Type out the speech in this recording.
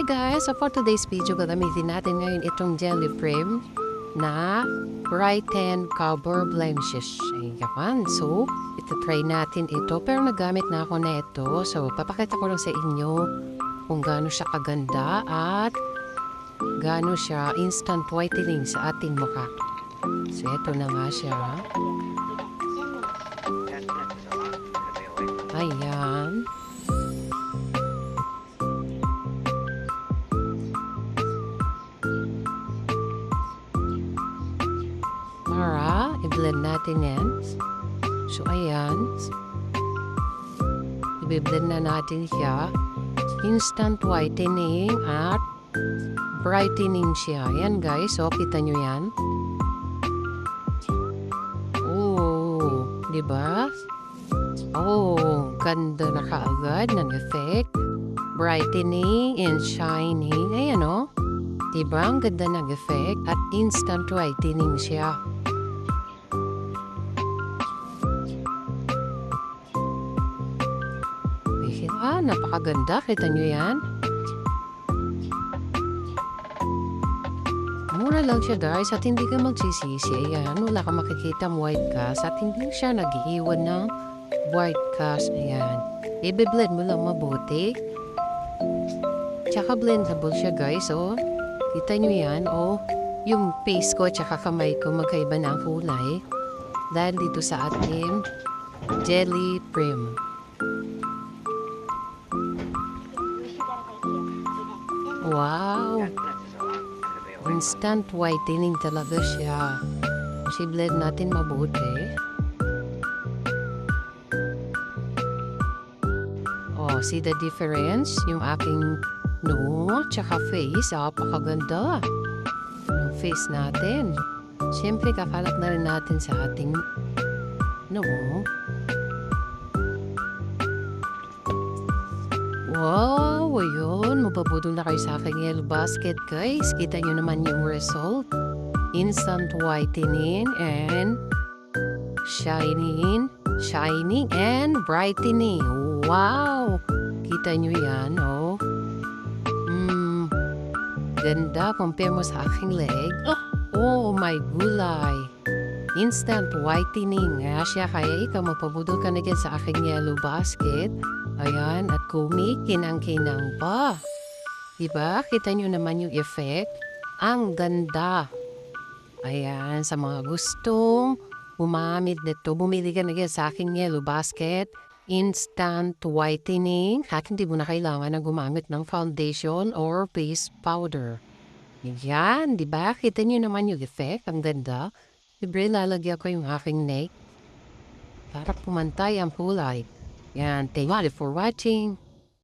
Hi guys! So for today's video, gagamitin natin ngayon itong jelly frame na Brighten Cover Blemishes. Ayan. So, ito try natin ito. Pero nagamit na ako na ito. So, papakita ko lang sa inyo kung gaano siya kaganda at gaano siya instant whitening sa ating mukha. So, ito na nga siya. Ayan. Para, i-blend natin yan. So, ayan. I-blend na natin siya. Instant whitening at brightening siya. Yan guys. So, kita nyo yan. Oh, di ba? Oh, ganda na kaagad ng effect. Brightening and shining. Ayan oh. Diba? Ang ganda ng effect at instant whitening siya. Ah, napakaganda. Kita nyo yan? Mura lang siya guys at hindi ka magsisisi. Ayan, wala ka makikita white cast at hindi siya nag-iiwan ng white cast. Ayan. I-blend mo lang mabuti. Tsaka blendable siya guys, oh. Kita nyo yan, oh. Yung face ko tsaka kamay ko magkaiba na ang kulay. Dahil dito sa ating jelly prim. Wow! Instant whitening talaga siya. Blend natin mabuti. Oh, see the difference? Yung aking no, tsaka face, ah, pakaganda. Yung face natin. Siyempre, kakalat na rin natin sa ating no. Wow, ayun. Mapabudol na kayo sa aking yellow basket, guys. Kita nyo naman yung result. Instant whitening and shining, shining and brightening. Wow! Kita nyo yan, oh. Hmm, ganda. Compare mo sa aking leg. Oh, oh my gulay. Instant whitening nga siya. Kaya ikaw magpabudol ka na dyan sa aking yellow basket. Ayan, at kumikinang-kinang pa. Diba? Kita nyo naman yung effect. Ang ganda. Ayan, sa mga gustong umamit nito, bumili ka na sa aking yellow basket. Instant whitening. At hindi mo na kailangan na gumamit ng foundation or face powder. Yan, di ba? Kita nyo naman yung effect. Ang ganda. Libre, lalagyan ko yung aking neck para pumantay ang kulay. Yan, thank you for watching.